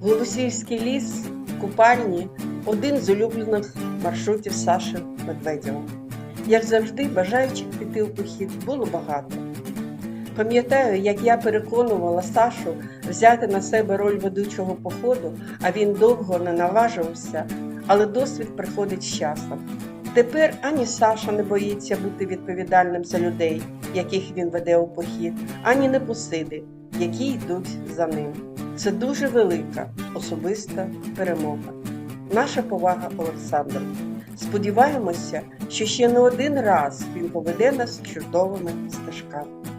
Голосіївський ліс, купальні один з улюблених маршрутів Саші Медведєва. Як завжди, бажаючих піти у похід було багато. Пам'ятаю, як я переконувала Сашу взяти на себе роль ведучого походу, а він довго не наважувався, але досвід приходить з часом. Тепер ані Саша не боїться бути відповідальним за людей, яких він веде у похід, ані непосиди, які йдуть за ним. Це дуже велика особиста перемога. Наша повага Олександру. Сподіваємося, що ще не один раз він поведе нас чудовими стежками.